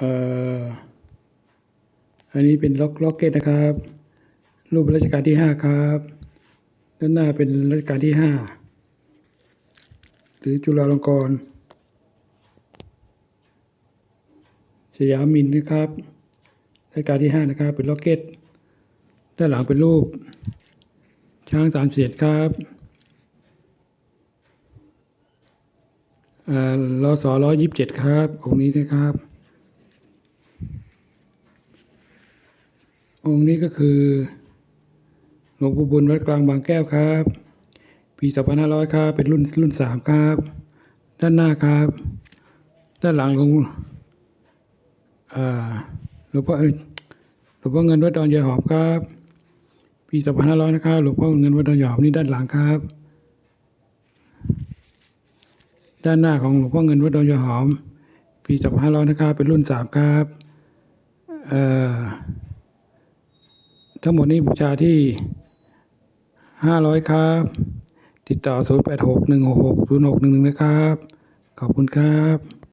อันนี้เป็นล็อกล็อกเก็ตนะครับ รูปรัชกาลที่ห้าครับด้านหน้าเป็นรัชกาลที่ห้าหรือจุฬาลงกรณ์สยามมินนะครับรัชกาลที่ห้านะครับ เป็นล็อกเก็ตด้านหลังเป็นรูป ช้างสามเสียนครับอ่อรศร้อยยิบเจ็ดครับองค์นี้นะครับ องค์นี้ก็คือ หลวงปู่บุญวัดกลางบางแก้วครับ ปี2500ครับ เป็นรุ่นรุ่นสามครับ ด้านหน้าครับ ด้านหลังหลวงหลวงพ่อเอหลวงพ่อเงินวัดดอนยายหอมครับ ปี2500นะครับหลวงพ่อเงินวัดดอนยายหอมนี่ด้านหลังครับ ด้านหน้าของหลวงพ่อเงินวัดดอนยายหอม ปี2500นะครับ เป็นรุ่นสามครับ เอ่อ ทั้งหมดนี้บูชาที่ 500 ครับ ติดต่อ 0861660611 นะครับ ขอบคุณครับ